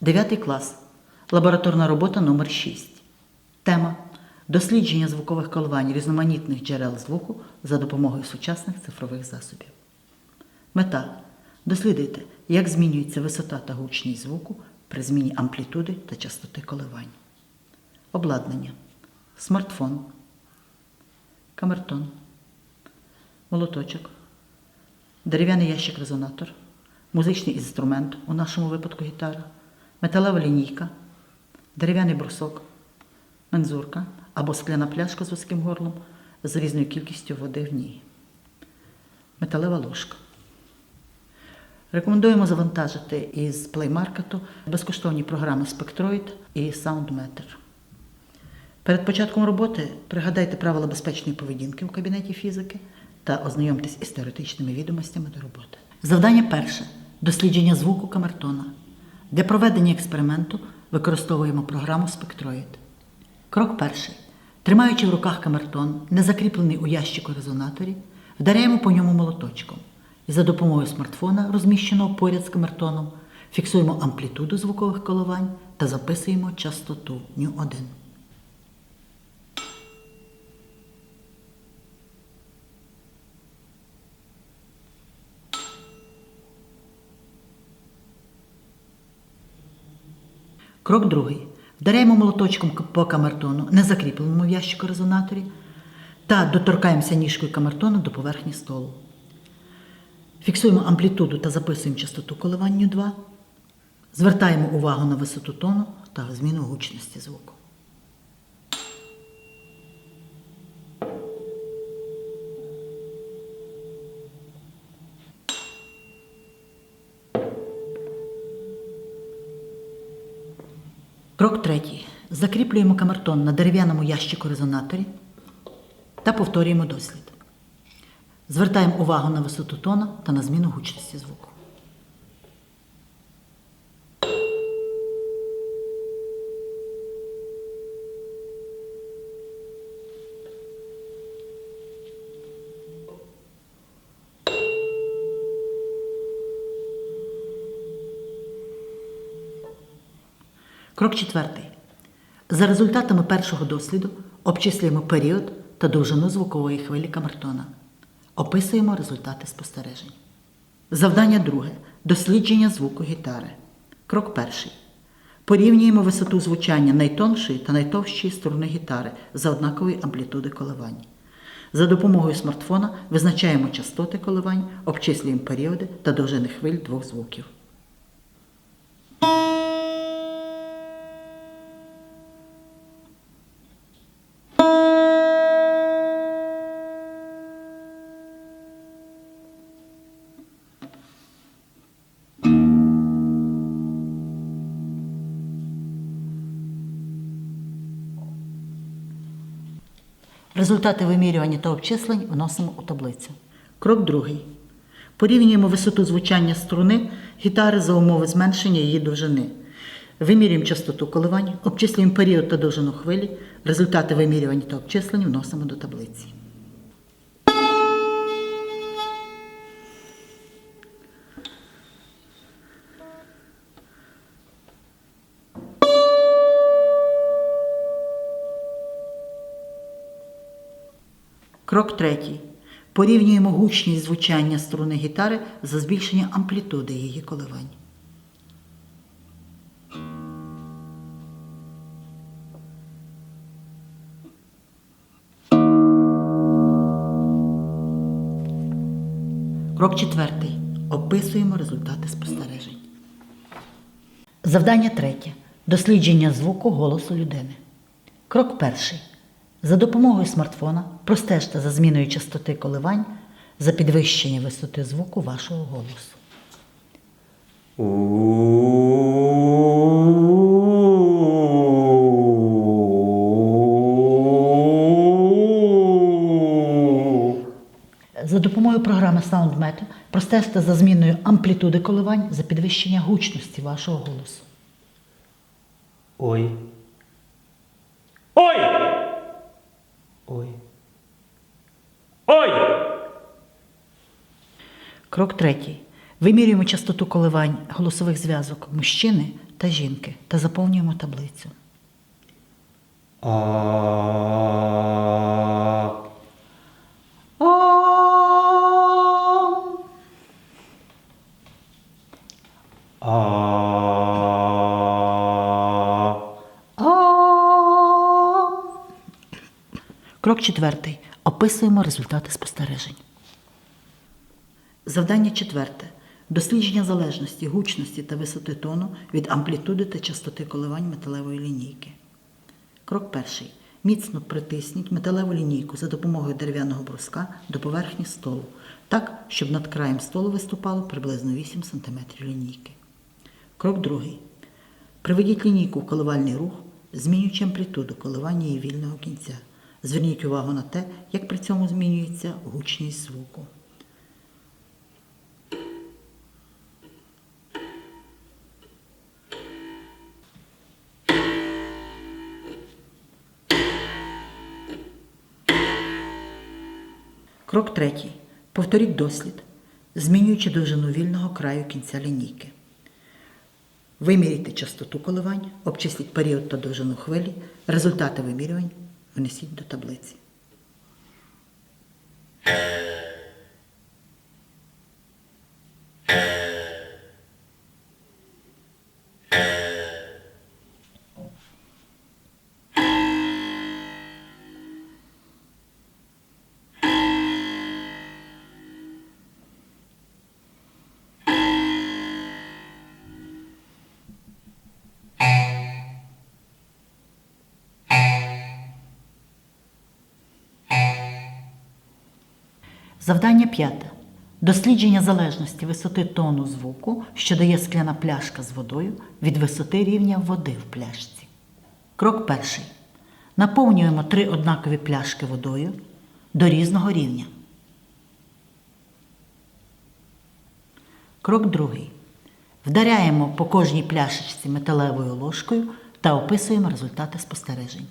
9 клас. Лабораторна робота номер 6 Тема Дослідження звукових коливань різноманітних джерел звуку за допомогою сучасних цифрових засобів. Мета дослідити, як змінюється висота та гучність звуку при зміні амплітуди та частоти коливань. Обладнання. Смартфон. Камертон. Молоточок. Дерев'яний ящик-резонатор. Музичний інструмент, у нашому випадку гітара. Металева лінійка. Дерев'яний брусок. Мензурка або скляна пляшка з вузьким горлом з різною кількістю води в ній. Металева ложка. Рекомендуємо завантажити із Market безкоштовні програми Spectroid і SoundMeter. Перед початком роботи пригадайте правила безпечної поведінки в кабінеті фізики та ознайомтесь із теоретичними відомостями до роботи. Завдання перше дослідження звуку камертона. Для проведення експерименту використовуємо програму спектроїд. Крок перший. Тримаючи в руках камертон, не закріплений у ящику резонаторі, вдаряємо по ньому молоточком і за допомогою смартфона, розміщеного поряд з камертоном, фіксуємо амплітуду звукових коливань та записуємо частоту ню1. Крок другий. Вдаряємо молоточком по камертону, не закріпленому в ящику резонаторі, та доторкаємося ніжкою камертону до поверхні столу. Фіксуємо амплітуду та записуємо частоту коливанню 2. Звертаємо увагу на висоту тону та зміну гучності звуку. Крок третій. Закріплюємо камертон на дерев'яному ящику резонаторі та повторюємо дослід. Звертаємо увагу на висоту тона та на зміну гучності звуку. Крок четвертий. За результатами першого досліду обчислюємо період та довжину звукової хвилі камертона. Описуємо результати спостережень. Завдання друге. Дослідження звуку гітари. Крок перший. Порівнюємо висоту звучання найтоншої та найтовщої струни гітари за однакової амплітуди коливань. За допомогою смартфона визначаємо частоти коливань, обчислюємо періоди та довжини хвиль двох звуків. Результати вимірювання та обчислень вносимо у таблицю. Крок другий. Порівнюємо висоту звучання струни гітари за умови зменшення її довжини. Вимірюємо частоту коливань, обчислюємо період та довжину хвилі. Результати вимірювання та обчислень вносимо до таблиці. Крок третій. Порівнюємо гучність звучання струни гітари за збільшення амплітуди її коливань. Крок четвертий. Описуємо результати спостережень. Завдання третє. Дослідження звуку голосу людини. Крок перший. За допомогою смартфона простежте за зміною частоти коливань за підвищення висоти звуку вашого голосу. За допомогою програми SoundMeter простежте за зміною амплітуди коливань за підвищення гучності вашого голосу. Ой. Ой! Ой. Ой! Крок третій. Вимірюємо частоту коливань голосових зв'язок мужчини та жінки та заповнюємо таблицю. А. Ом. А. Крок четвертий. Описуємо результати спостережень. Завдання четверте. Дослідження залежності, гучності та висоти тону від амплітуди та частоти коливань металевої лінійки. Крок перший. Міцно притисніть металеву лінійку за допомогою дерев'яного бруска до поверхні столу, так, щоб над краєм столу виступало приблизно 8 см лінійки. Крок другий. Приведіть лінійку в коливальний рух, змінюючи амплітуду коливання її вільного кінця. Зверніть увагу на те, як при цьому змінюється гучність звуку. Крок третій. Повторіть дослід, змінюючи довжину вільного краю кінця лінійки. Виміряйте частоту коливань, обчисліть період та довжину хвилі, результати вимірювань внесіть до таблиці. Завдання п'яте. Дослідження залежності висоти тону звуку, що дає скляна пляшка з водою від висоти рівня води в пляшці. Крок перший. Наповнюємо три однакові пляшки водою до різного рівня. Крок другий. Вдаряємо по кожній пляшечці металевою ложкою та описуємо результати спостережень.